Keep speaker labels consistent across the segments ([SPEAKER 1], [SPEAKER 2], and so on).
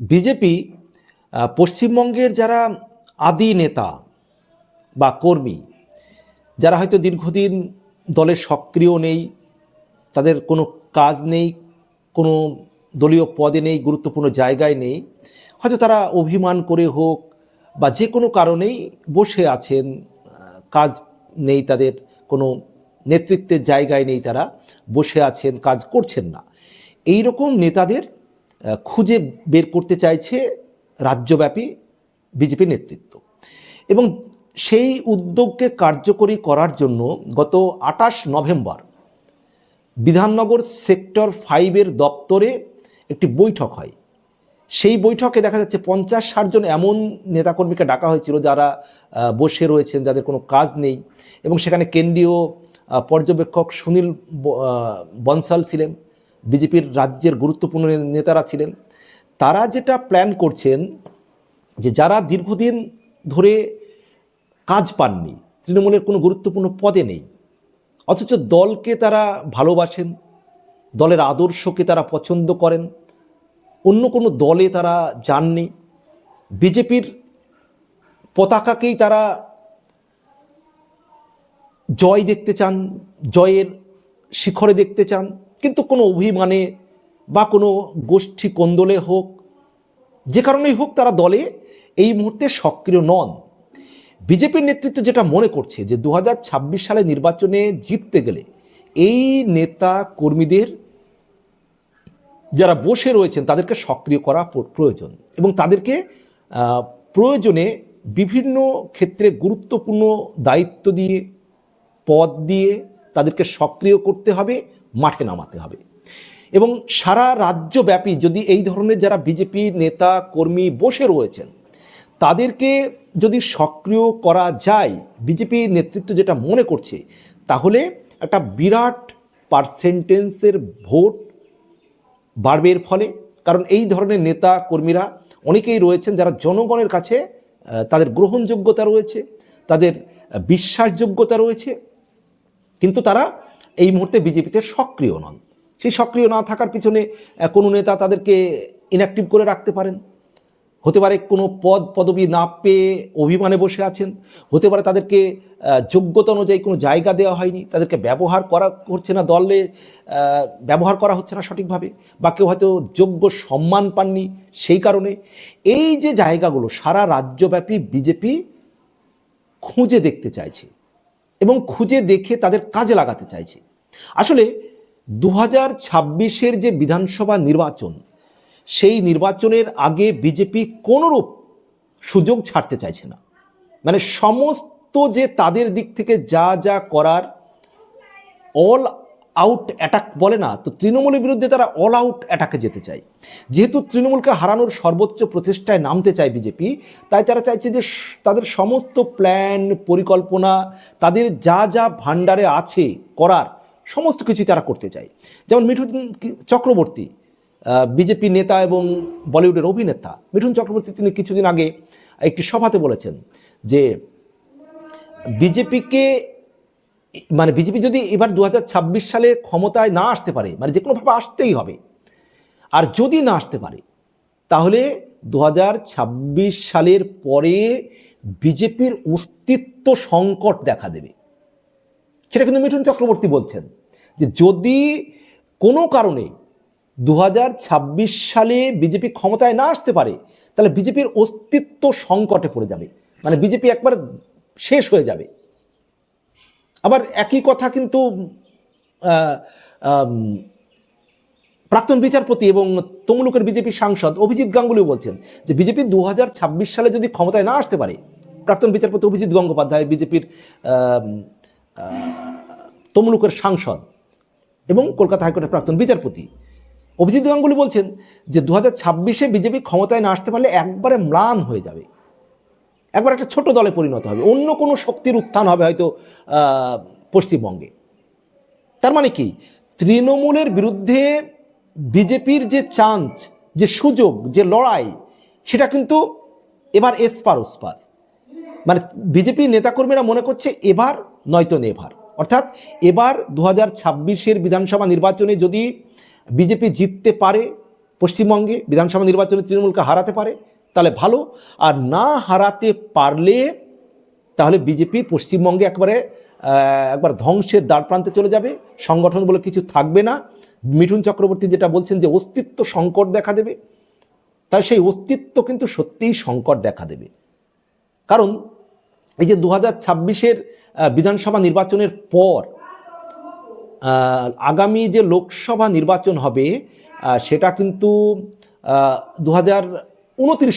[SPEAKER 1] BJP পশ্চিমবঙ্গের যারা আদি নেতা বা কর্মী, যারা হয়তো দীর্ঘদিন দলে সক্রিয় নেই, তাদের কোনো কাজ নেই, কোনো দলীয় পদে নেই, গুরুত্বপূর্ণ জায়গায় নেই, হয়তো তারা অভিমান করে হোক বা যে কোনো কারণেই বসে আছেন কাজ নেই তাদের, কোনো নেতৃত্বের জায়গায় নেই তারা, বসে আছেন, কাজ করছেন না। এই রকম নেতাদের খুঁজে বের করতে চাইছে রাজ্যব্যাপী বিজেপি নেতৃত্ব। এবং সেই উদ্যোগকে কার্যকরী করার জন্য গত আটাশ নভেম্বর বিধাননগর সেক্টর ফাইভের দপ্তরে একটি বৈঠক হয়। সেই বৈঠকে দেখা যাচ্ছে পঞ্চাশ ষাটজন এমন নেতাকর্মীকে ডাকা হয়েছিল যারা বসে রয়েছেন, যাদের কোনো কাজ নেই। এবং সেখানে কেন্দ্রীয় পর্যবেক্ষক সুনীল বনসাল ছিলেন। বিজেপির রাজ্যের গুরুত্বপূর্ণ নেতারা ছিলেন। তারা যেটা প্ল্যান করছেন যে যারা দীর্ঘদিন ধরে কাজ পাননি, তৃণমূলের কোনো গুরুত্বপূর্ণ পদে নেই, অথচ দলকে তারা ভালোবাসেন, দলের আদর্শকে তারা পছন্দ করেন, অন্য কোনো দলে তারা যাননি, বিজেপির পতাকাকেই তারা জয় দেখতে চান, জয়ের শিখরে দেখতে চান কিন্তু কোনো অভিমানে বা কোনো গোষ্ঠী কোন্দলে হোক, যে কারণেই হোক তারা দলে এই মুহূর্তে সক্রিয় নন। বিজেপির নেতৃত্ব যেটা মনে করছে যে দু হাজার ছাব্বিশ সালে নির্বাচনে জিততে গেলে এই নেতা কর্মীদের যারা বসে রয়েছেন তাদেরকে সক্রিয় করা প্রয়োজন এবং তাদেরকে প্রয়োজনে বিভিন্ন ক্ষেত্রে গুরুত্বপূর্ণ দায়িত্ব দিয়ে, পদ দিয়ে তাদেরকে সক্রিয় করতে হবে। মাঠে নামাতে হবে। এবং সারা রাজ্যব্যাপী যদি এই ধরনের যারা বিজেপি নেতা, কর্মী বসে রয়েছেন, তাদেরকে যদি সক্রিয় করা যায়, বিজেপি নেতৃত্ব যেটা মনে করছে, তাহলে একটা বিরাট পার্সেন্টেন্সের ভোট বাড়বে এর ফলে। কারণ এই ধরনের নেতা, কর্মীরা অনেকেই রয়েছেন যারা জনগণের কাছে তাদের গ্রহণযোগ্যতা রয়েছে, তাদের বিশ্বাসযোগ্যতা রয়েছে। কিন্তু তারা এই মুহূর্তে বিজেপিতে সক্রিয় নন। সেই সক্রিয় না থাকার পিছনে কোনো নেতা তাদেরকে ইনঅ্যাক্টিভ করে রাখতে পারেন? হতে পারে কোনো পদ, পদবি না পেয়ে অভিমানে বসে আছেন? হতে পারে তাদেরকে যোগ্যতা অনুযায়ী কোনো জায়গা দেওয়া হয়নি? তাদেরকে ব্যবহার করা হচ্ছে না দলে ব্যবহার করা হচ্ছে না সঠিকভাবে? বা কেউ হয়তো যোগ্য সম্মান পাননি সেই কারণে? এই যে জায়গাগুলো, সারা রাজ্যব্যাপী বিজেপি খুঁজে দেখতে চাইছে। এবং খুঁজে দেখে তাদের কাজে লাগাতে চাইছে। আসলে দু হাজার ছাব্বিশের যে বিধানসভা নির্বাচন, সেই নির্বাচনের আগে বিজেপি কোনোরূপ সুযোগ ছাড়তে চাইছে না। মানে সমস্ত যে তাদের দিক থেকে যা যা করার অল আউট অ্যাটাক বলে না, তো তৃণমূলের বিরুদ্ধে তারা অল আউট অ্যাটাকে যেতে চায়। যেহেতু তৃণমূলকে হারানোর সর্বোচ্চ প্রচেষ্টায় নামতে চায় বিজেপি, তাই তারা চাইছে যে তাদের সমস্ত প্ল্যান পরিকল্পনা, তাদের যা যা ভাণ্ডারে আছে করার সমস্ত কিছুই তারা করতে চায়। যেমন মিঠুন চক্রবর্তী বিজেপি নেতা এবং বলিউডের অভিনেতা, মিঠুন চক্রবর্তী তিনি কিছুদিন আগে একটি সভাতে বলেছেন যে বিজেপিকে মানে বিজেপি যদি এবার দু হাজার ছাব্বিশ সালে ক্ষমতায় না আসতে পারে মানে যে কোনোভাবে আসতেই হবে, আর যদি না আসতে পারে, তাহলে দু হাজার ছাব্বিশ সালের পরে বিজেপির অস্তিত্ব সংকট দেখা দেবে। সেটা কিন্তু মিঠুন চক্রবর্তী বলছেন যে যদি কোনো কারণে দু হাজার ছাব্বিশ সালে বিজেপি ক্ষমতায় না আসতে পারে, তাহলে বিজেপির অস্তিত্ব সংকটে পড়ে যাবে। মানে বিজেপি একবার শেষ হয়ে যাবে। আবার একই কথা কিন্তু প্রাক্তন বিচারপতি এবং তমলুকের বিজেপি সাংসদ অভিজিৎ গাঙ্গুলি বলছেন যে বিজেপি দু হাজার ছাব্বিশ সালে যদি ক্ষমতায় না আসতে পারে, প্রাক্তন বিচারপতি অভিজিৎ গঙ্গোপাধ্যায় বিজেপির তমলুকের সাংসদ এবং কলকাতা হাইকোর্টের প্রাক্তন বিচারপতি। অভিজিৎ গাঙ্গুলি বলছেন যে দু হাজার বিজেপি ক্ষমতায় না আসতে পারলে একবারে ম্লান হয়ে যাবে। একবার একটা ছোট দলে পরিণত হবে, অন্য কোনো শক্তির উত্থান হবে হয়তো পশ্চিমবঙ্গে। তার মানে কি? তৃণমূলের বিরুদ্ধে বিজেপির যে চান্স যে সুযোগ, যে লড়াই, সেটা কিন্তু এবার এসপার ওসপার। মানে বিজেপি নেতাকর্মীরা মনে করছে এবার নয়তো নেভার। অর্থাৎ এবার দু হাজার ছাব্বিশের বিধানসভা নির্বাচনে যদি বিজেপি জিততে পারে, পশ্চিমবঙ্গে বিধানসভা নির্বাচনে তৃণমূলকে হারাতে পারে তাহলে ভালো। আর না হারাতে পারলে তাহলে বিজেপি পশ্চিমবঙ্গে একবারে একবার ধ্বংসের দ্বার প্রান্তে চলে যাবে। সংগঠন বলে কিছু থাকবে না। মিঠুন চক্রবর্তী যেটা বলছেন যে অস্তিত্ব সংকট দেখা দেবে, তাই সেই অস্তিত্ব কিন্তু সত্যিই সংকট দেখা দেবে। কারণ এই যে দু হাজার ছাব্বিশের বিধানসভা নির্বাচনের পর আগামী যে লোকসভা নির্বাচন হবে সেটা কিন্তু দু হাজার উনত্রিশ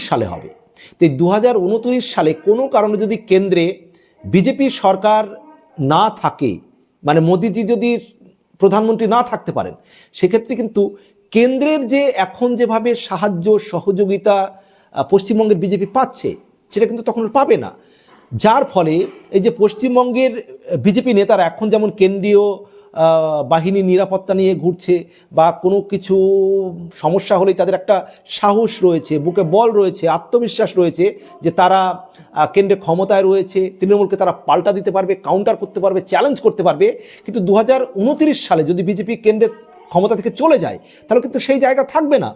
[SPEAKER 1] সালে হবে। তো দু হাজার উনত্রিশ সালে কোনো কারণে যদি কেন্দ্রে বিজেপি সরকার না থাকে মানে মোদিজি যদি প্রধানমন্ত্রী না থাকতে পারেন, সেক্ষেত্রে কিন্তু কেন্দ্রের যে এখন যেভাবে সাহায্য, সহযোগিতা পশ্চিমবঙ্গের বিজেপি পাচ্ছে, সেটা কিন্তু তখন পাবে না। যার ফলে এই যে পশ্চিমবঙ্গের বিজেপি নেতারা এখন যেমন কেন্দ্রীয় বাহিনী নিরাপত্তা নিয়ে ঘুরছে বা কোনো কিছু সমস্যা হলেই তাদের একটা সাহস রয়েছে, বুকে বল রয়েছে, আত্মবিশ্বাস রয়েছে যে তারা কেন্দ্রে ক্ষমতায় রয়েছে, তৃণমূলকে তারা পাল্টা দিতে পারবে কাউন্টার করতে পারবে চ্যালেঞ্জ করতে পারবে। কিন্তু দু হাজার উনত্রিশ সালে যদি বিজেপি কেন্দ্রে ক্ষমতা থেকে চলে যায়, তাহলে কিন্তু সেই জায়গা থাকবে না।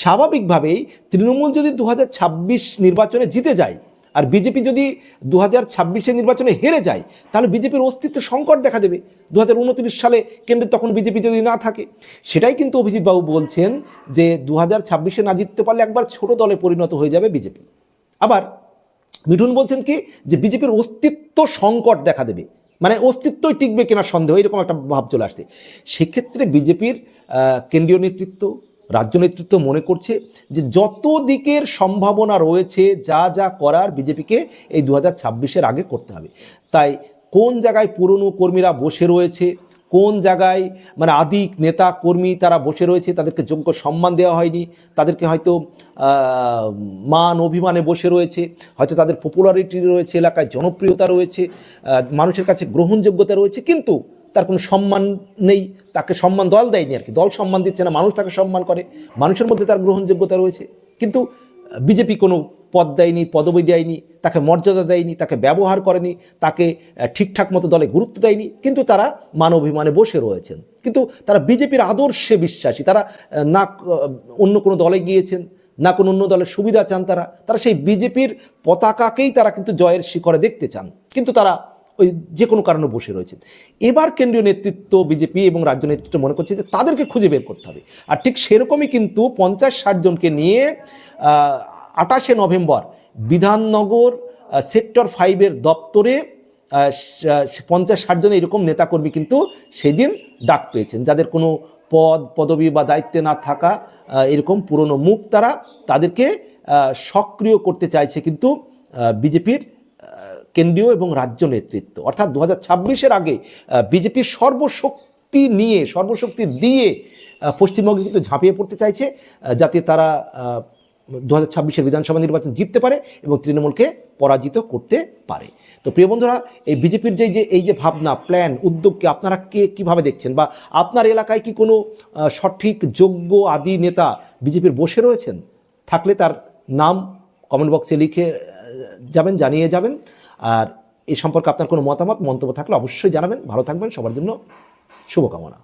[SPEAKER 1] স্বাভাবিকভাবেই তৃণমূল যদি দু হাজার ছাব্বিশ নির্বাচনে জিতে যায় আর বিজেপি যদি দু হাজার নির্বাচনে হেরে যায়, তাহলে বিজেপির অস্তিত্ব সংকট দেখা দেবে। দু হাজার উনত্রিশ সালে কেন্দ্রে তখন বিজেপি যদি না থাকে, সেটাই কিন্তু অভিজিৎবাবু বলছেন যে দু হাজার না জিততে পারলে একবার ছোট দলে পরিণত হয়ে যাবে বিজেপি। আবার মিঠুন বলছেন কি যে বিজেপির অস্তিত্ব সংকট দেখা দেবে। মানে অস্তিত্বই টিকবে কিনা সন্দেহ, এরকম একটা ভাব চলে আসছে। সেক্ষেত্রে বিজেপির কেন্দ্রীয় নেতৃত্ব রাজ্য নেতৃত্ব মনে করছে যে যত দিকের সম্ভাবনা রয়েছে, যা যা করার বিজেপিকে এই দু হাজার আগে করতে হবে। তাই কোন জায়গায় পুরনো কর্মীরা বসে রয়েছে, কোন জায়গায় মানে আদিক নেতা, কর্মী তারা বসে রয়েছে, তাদেরকে যোগ্য সম্মান দেওয়া হয়নি, তাদেরকে হয়তো মান অভিমানে বসে রয়েছে, হয়তো তাদের পপুলারিটি রয়েছে, এলাকায় জনপ্রিয়তা রয়েছে মানুষের কাছে গ্রহণযোগ্যতা রয়েছে, কিন্তু তার কোনো সম্মান নেই, তাকে সম্মান দল দেয়নি আর কি। দল সম্মান দিচ্ছে না, মানুষ তাকে সম্মান করে, মানুষের মধ্যে তার গ্রহণযোগ্যতা রয়েছে। কিন্তু, বিজেপি কোনো পদ দেয়নি, পদবি দেয়নি, তাকে মর্যাদা দেয়নি, তাকে ব্যবহার করেনি, তাকে ঠিকঠাক মতো দলে গুরুত্ব দেয়নি, কিন্তু তারা মানবাভিমানে বসে রয়েছেন। কিন্তু তারা বিজেপির আদর্শে বিশ্বাসী, তারা না অন্য কোনো দলে গিয়েছেন, না কোনো অন্য দলের সুবিধা চান তারা। তারা সেই বিজেপির পতাকাকেই তারা কিন্তু জয়ের শিখরে দেখতে চান। কিন্তু তারা ওই যে কোনো কারণে বসে রয়েছেন এবার কেন্দ্রীয় নেতৃত্ব, বিজেপি এবং রাজ্য নেতৃত্ব মনে করছে যে তাদেরকে খুঁজে বের করতে হবে। আর ঠিক সেরকমই কিন্তু পঞ্চাশ ষাট জনকে নিয়ে আটাশে নভেম্বর বিধাননগর সেক্টর ফাইভের দপ্তরে পঞ্চাশ ষাট জন এরকম নেতাকর্মী কিন্তু সেদিন ডাক পেয়েছেন। যাদের কোনো পদ, পদবি বা দায়িত্বে না থাকা এরকম পুরনো মুখ তারা তাদেরকে সক্রিয় করতে চাইছে কিন্তু বিজেপির কেন্দ্রীয় এবং রাজ্য নেতৃত্ব। অর্থাৎ দু হাজার আগে বিজেপির সর্বশক্তি নিয়ে, সর্বশক্তি দিয়ে পশ্চিমবঙ্গে কিন্তু ঝাঁপিয়ে পড়তে চাইছে যাতে তারা দু হাজার ছাব্বিশের বিধানসভা নির্বাচন জিততে পারে এবং তৃণমূলকে পরাজিত করতে পারে। তো প্রিয় বন্ধুরা, এই বিজেপির যে যে, এই যে ভাবনা প্ল্যান উদ্যোগকে আপনারা কে কীভাবে দেখছেন বা আপনার এলাকায় কি কোনো সঠিক, যোগ্য, আদি নেতা বিজেপির বসে রয়েছেন? থাকলে তার নাম কমেন্ট বক্সে লিখে যাবেন, জানিয়ে যাবেন। আর এ সম্পর্কে আপনার কোনো মতামত, মন্তব্য থাকলে অবশ্যই জানাবেন। ভালো থাকবেন, সবার জন্য শুভকামনা।